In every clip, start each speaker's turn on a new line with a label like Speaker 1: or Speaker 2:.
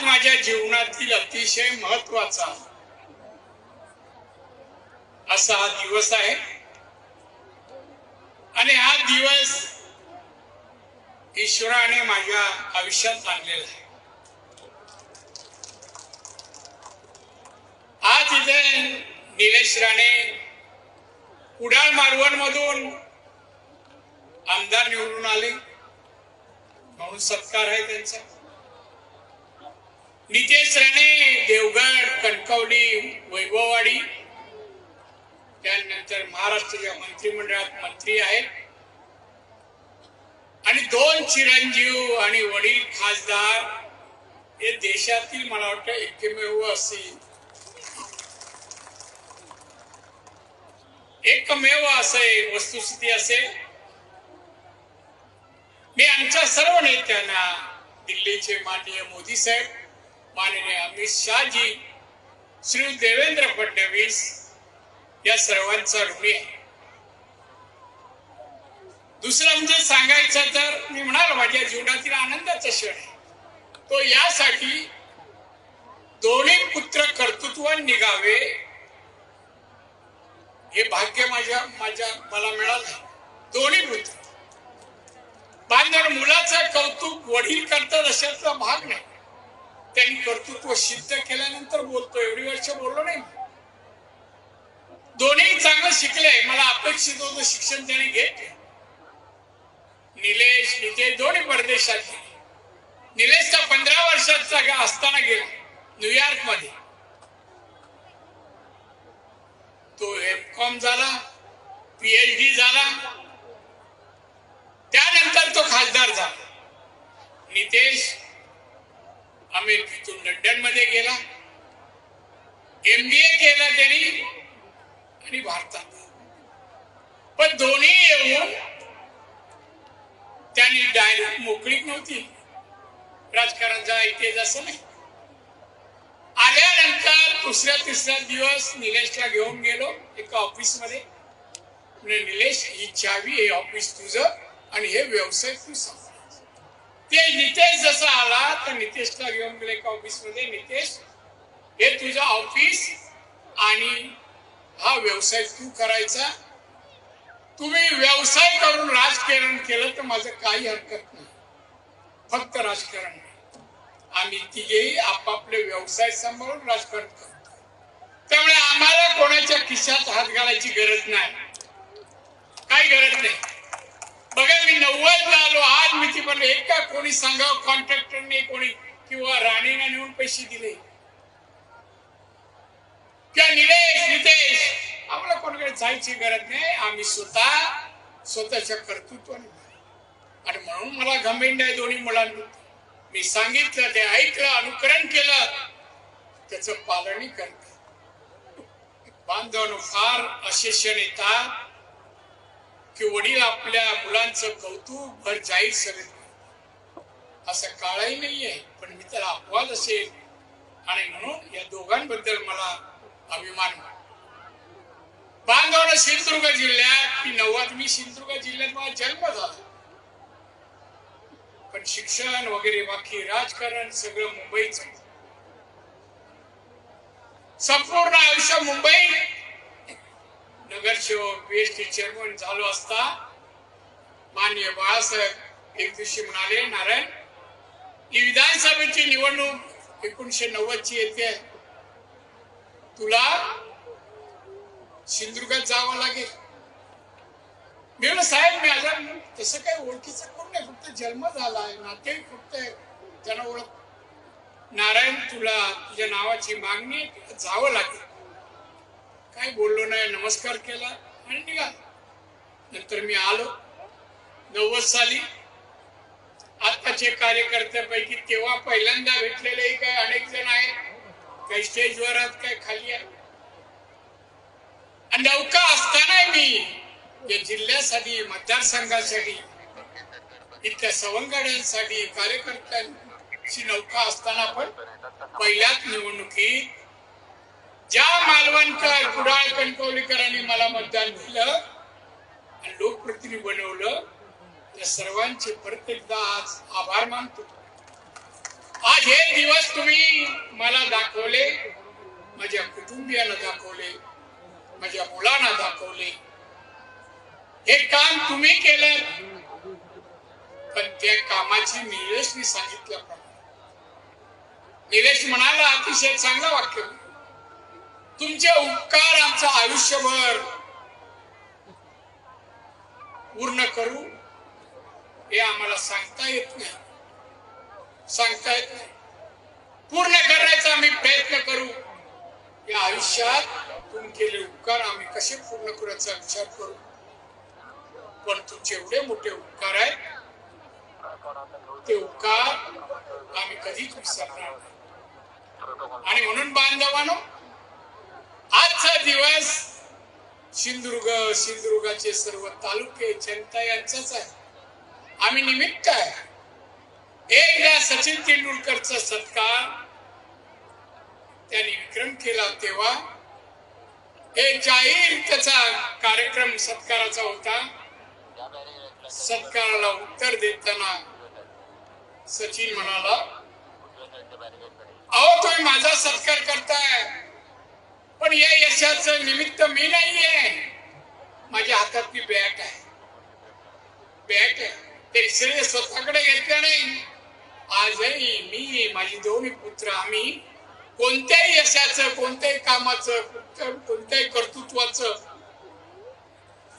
Speaker 1: आज माझ्या जीवनातील अतिशय महत्त्वाचा असा हा दिवस आहे. आणि हा दिवस ईश्वराने माझ्या आयुष्यात आणलेला आहे. आज इथे निलेश राणे कुडाळ मालवण मधून आमदार निवडून आले. म्हणून सत्कार आहे त्यांचा. नितेश राणे देवगड कणकवली वैभववाडी. त्यानंतर महाराष्ट्राच्या मंत्रिमंडळात मंत्री आहेत. आणि दोन चिरंजीव आणि वडील खासदार हे देशातील मला वाटतं एकमेव असेल एकमेव असे वस्तुस्थिती असेल मी आमच्या सर्व नेत्यांना दिल्लीचे माननीय मोदी साहेब माननीय अमित शहाजी श्री देवेंद्र फडणवीस या सर्वांचा ऋणी आहे. दुसरं म्हणजे सांगायचं तर मी म्हणाल माझ्या जीवनातील आनंदाचा क्षण आहे. तो यासाठी दोन्ही पुत्र कर्तृत्वान निघावे हे भाग्य माझ्या माझ्या मला मिळालं. दोन्ही पुत्र. बांधण मुलाचं कौतुक वडील करतात अशातला भाग नाही. त्यांनी कर्तृत्व सिद्ध केल्यानंतर बोलतो. एवढी वर्ष बोललो नाही. दोन्ही चांगलं शिकले. मला अपेक्षित होतं शिक्षण त्याने घेतले. निलेश नितेश दोन्ही परदेशात गेले. निलेशचा पंधरा वर्षाचा असताना गेला. न्यूयॉर्कमध्ये. तो एम कॉम झाला. पीएचडी झाला. त्यानंतर तो खासदार झाला. नितेश अमेरिकेतून लंडनमध्ये गेला. एमबीए केला त्यांनी आणि भारतात. पण दोन्ही येऊन त्यांनी डायरेक्ट मोकळीक नव्हती. राजकारणाचा इथे असं नाही. आल्यानंतर दुसऱ्या तिसऱ्या दिवस निलेशला घेऊन गेलो एका ऑफिसमध्ये. निलेश ही चावी हे ऑफिस तुझं आणि हे व्यवसाय तू सांग ते नितेश जसा आला तर घेऊन गेले ऑफिसमध्ये नितेश हे तुझं ऑफिस आणि हा व्यवसाय तू करायचा. तुम्ही व्यवसाय करून राजकारण केलं तर माझं काही हरकत नाही. फक्त राजकारण नाही. आम्ही तिघेही आपापले व्यवसाय सांभाळून राजकारण करतो त्यामुळे आम्हाला कोणाच्या खिशात हात घालायची गरज नाही. काही गरज नाही. बघा मी नव्वद आलो. आज मी ती पण एका कोणी सांगावं कॉन्ट्रॅक्टरने कोणी किंवा राणीने नेऊन पैसे दिले. किंवा निलेश नितेश आम्हाला कोणाकडे जायची गरज नाही. आम्ही स्वतः स्वतःच्या कर्तृत्वाने आणि म्हणून मला घमेंड आहे दोन्ही मुलांना मी सांगितलं ते ऐकलं अनुकरण केलं. त्याच पालनही करत. बांधवानं फार असे क्षण येतात की वडील आपल्या मुलांचं कौतुक भर जाहीर सभेत असं काळही नाहीये पण मी त्याला अपवाद असेल. आणि म्हणून या दोघांबद्दल मला अभिमान वाटतो. बांधवनं सिंधुदुर्ग जिल्ह्यात मी नव्वद मी सिंधुदुर्ग जिल्ह्यात माझा जन्म झाला. पण शिक्षण वगैरे बाकी राजकारण सगळं मुंबईच संपूर्ण आयुष्य मुंबई. नगरसेवक बीएसटी चेअरमन झालो असता माननीय बाळासाहेब एक दिवशी म्हणाले नारायण ही विधानसभेची निवडणूक एकोणीशे नव्वद ची येते. तुला सिंधुदुर्गात जावं लागेल. मी म्हणलं साहेब मी आजार तसं काही ओळखीचं कोण नाही. फक्त जन्म झाला आहे नाते फक्त आहे. त्यांना ओळख. नारायण तुला तुझ्या नावाची मागणी तुला जावं लागेल. काय बोललो नाही नमस्कार केला आणि निघाल. नंतर मी आलो. नव्वद साली आताचे कार्यकर्त्यापैकी तेव्हा पहिल्यांदा भेटलेले काही अनेक जण आहेत. काही स्टेजवर आहेत काही खाली आहेत आणि नौका असताना मी या जिल्ह्यासाठी मतदारसंघासाठी इथल्या सवंगड्यांसाठी कार्यकर्त्यांची नौका असताना पण पहिल्याच निवडणुकीत ज्या मालवणकर कुडाळ कणकवलीकरांनी मला मतदान दिलं आणि लोकप्रतिनिधी बनवलं त्या सर्वांचे परत एकदा आज आभार मानतो. आज हे दिवस तुम्ही मला दाखवले माझ्या कुटुंबियांना दाखवले माझ्या मुलांना दाखवले. हे काम तुम्ही केलं पण त्या कामाची निलेशनी सांगितल्याप्रमाणे. निलेश म्हणाला अतिशय चांगलं वाक्य. तुमचे उपकार आमचं आयुष्यभर पूर्ण करू हे आम्हाला सांगता येत नाही. सांगता येत नाही. पूर्ण करण्याचा आम्ही प्रयत्न करू. या आयुष्यात तुम्ही केले उपकार आम्ही कसे पूर्ण करायचा विचार करू? पण तुमचे एवढे मोठे उपकार आहेत. ते उपकार आम्ही कधीच विसरणार नाही. आणि म्हणून बांधवानो आजचा दिवस सिंधुदुर्ग सिंधुदुर्गाचे सर्व तालुके जनता यांचाच आहे. आम्ही निमित्त आहे. एकदा सचिन तेंडुलकरचा सत्कार त्यांनी विक्रम केला तेव्हा हे जाहीर त्याचा कार्यक्रम सत्काराचा होता. सत्काराला उत्तर देताना सचिन म्हणाला अहो तुम्ही माझा सत्कार करताय पण या यशाच निमित्त मी नाहीये. माझ्या हातातली बॅट आहे. बॅट आहे. ते श्रेय स्वतःकडे घेतलं नाही. आजही मी माझी दोन्ही पुत्र आम्ही कोणत्याही यशाचं कोणत्याही कामाचं कोणत्याही कर्तृत्वाचं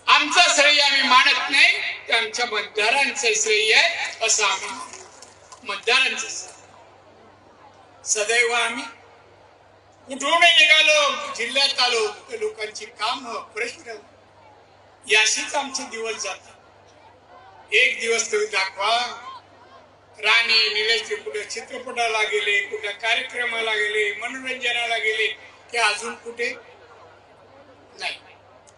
Speaker 1: आमचं श्रेय आम्ही मानत नाही ते आमच्या मतदारांचं श्रेय आहे असं आम्ही मतदारांचं सदैव आम्ही कुठूनही निघालो जिल्ह्यात आलो लोकांची काम प्रश्न याशीच आमचे दिवस जातात. एक दिवस तुम्ही दाखवा. राणी निलेश कुठे चित्रपटाला गेले कुठे कार्यक्रमाला गेले मनोरंजनाला गेले की अजून कुठे? नाही.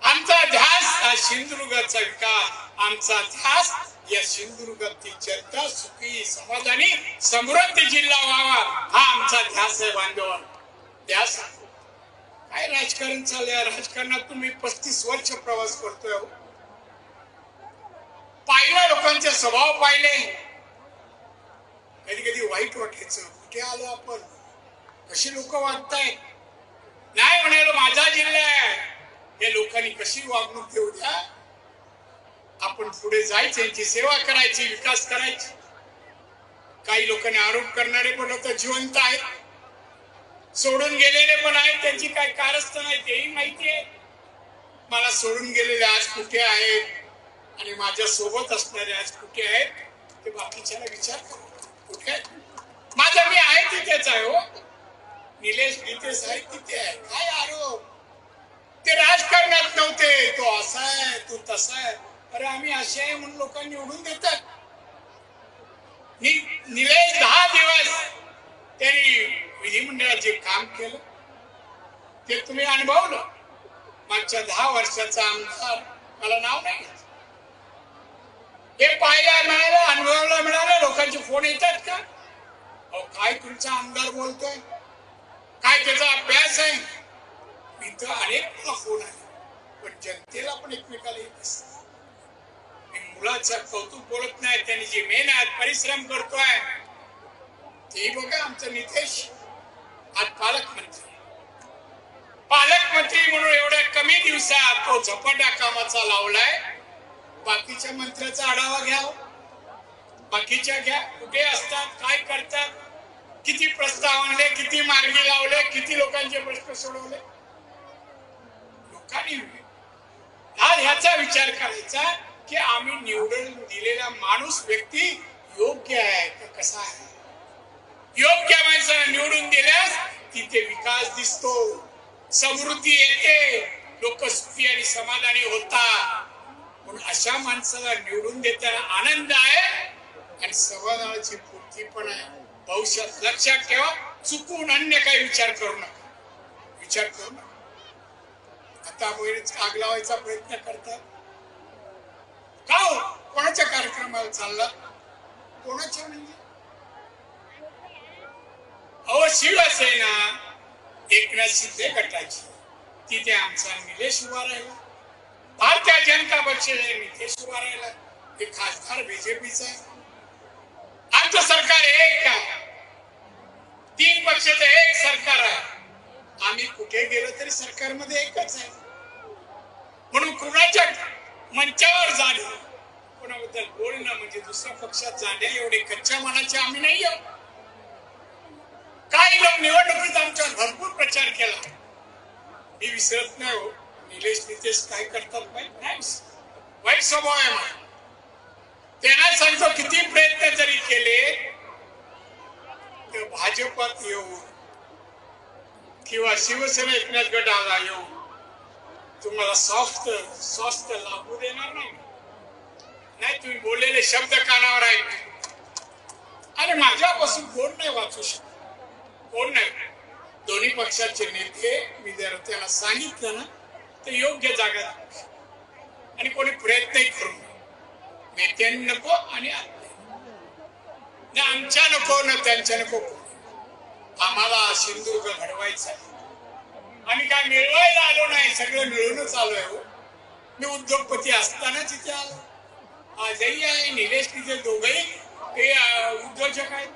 Speaker 1: आमचा ध्यास हा सिंधुदुर्गाचा विकास. आमचा ध्यास या सिंधुदुर्गाची चर्चा सुखी समाधानी समृद्ध जिल्हा व्हावा हा आमचा ध्यास आहे बांधव. ध्यास काय राजकारण चाललंय? राजकारणात तुम्ही पस्तीस वर्ष प्रवास करतोय हो. पाहिलं लोकांचे स्वभाव पाहिले. कधी कधी वाईट वाटायचं. कुठे आलो आपण? कशी लोक वागतायत? नाही म्हणायला माझा जिल्हा आहे. या लोकांनी कशी वागणूक देऊ द्या? आपण पुढे जायचं यांची सेवा करायची विकास करायची. काही लोकांनी आरोप करणारे पण लोक जिवंत आहेत. सोडून गेलेले पण आहेत त्यांची काय कारस्थ नाही तेही माहिती आहे. मला सोडून गेलेले आज कुठे आहेत? आणि माझ्या सोबत असणाऱ्या आज कुठे आहेत ते बाकीच्याला विचार करू. कुठे आहेत माझा मी आहे तिथेच आहे हो. निलेश गीते आहे तिथे आहे. काय आरोप? ते राजकारणात नव्हते. तो असा आहे तो तसा आहे. अरे आम्ही असे आहे म्हणून लोकांनी निवडून देतात. निलेश दहा दिवस त्यांनी विधिमंडळात जे काम केलं. ते तुम्ही अनुभवलं. मागच्या दहा वर्षाचा आमदार मला नाव नाही. हे पाहायला मिळालं अनुभवायला मिळालं. लोकांचे फोन येतात का? अहो काय तुमचा आमदार बोलतोय? काय त्याचा अभ्यास आहे? इथं अनेक फोन आले. पण जनतेला पण एकमेकाला येत असत. मी मुलाचं कौतुक बोलत नाही. त्यांनी जी मेहनत परिश्रम करतोय ते बघा आमचं नितेश. आज पालकमंत्री. पालकमंत्री म्हणून एवढ्या कमी दिवसात तो झपाटा कामाचा लावलाय. बाकीच्या मंत्र्याचा आढावा घ्या. बाकीच्या घ्या. कुठे असतात काय करतात किती प्रस्ताव आणले किती मार्गी लावले किती लोकांचे प्रश्न सोडवले. लोकांनी आज ह्याचा विचार करायचा की आम्ही निवडून दिलेला माणूस व्यक्ती योग्य आहे का कसा आहे? योग्य माणसाला निवडून दिल्यास तिथे विकास दिसतो. समृद्धी येते. लोक सुखी आणि समाधानी होतात. म्हणून अशा माणसाला निवडून देताना आनंद आहे आणि समाधानाची पूर्ती पण आहे. भविष्यात लक्षात ठेवा चुकून अन्य काही विचार करू नका. विचार करू नका. आता बरेच आग लावायचा प्रयत्न करतात. का हो? कोणाच्या कार्यक्रमाला चालला? कोणाच्या म्हणजे? अहो शिवसेना एकनाथ शिंदे गटाची. तिथे आमचा निलेश उभा राहिला. भारतीय जनता पक्षाचे नितेश उभा ते खासदार बीजेपीचा आहे आमचं सरकार एक तीन पक्षाचं एक सरकार आहे. आम्ही कुठे गेलो तरी सरकारमध्ये एकच आहे. म्हणून कुणाच्या मंचावर जाणं कोणाबद्दल बोलणं म्हणजे दुसऱ्या पक्षात जाणे एवढे कच्च्या मनाचे आम्ही नाही आहोत. काही लोक निवडणुकीत आमच्यावर भरपूर प्रचार केला. मी विसरत नाही हो. निलेश नितेश काय करतात माहीत नाही वाईट स्वभाव आहे माझा त्यांना सांगतो किती प्रयत्न जरी केले तर भाजपात येऊन किंवा शिवसेना एकनाथ गटाला येऊन तुम्हाला सॉफ्ट स्वस्त लागू देणार नाही. नाही तुम्ही बोललेले शब्द कानावर आहेत. आणि माझ्यापासून कोण नाही वाचू शकत? कोण नाही? दोन्ही पक्षाचे नेते मी जर त्याला सांगितलं ना तर योग्य जागा आणि कोणी प्रयत्नही करू नये. नेत्यांनी नको आणि ना आमच्या नको ना त्यांच्या नको आम्हाला सिंधुदुर्ग घडवायचा आहे. आम्ही काय मिळवायला आलो नाही सगळं मिळूनच आलो हो. मी उद्योगपती असतानाच तिथे आलो. आजही आहे निलेश तिथे दोघही हे उद्योजक आहेत.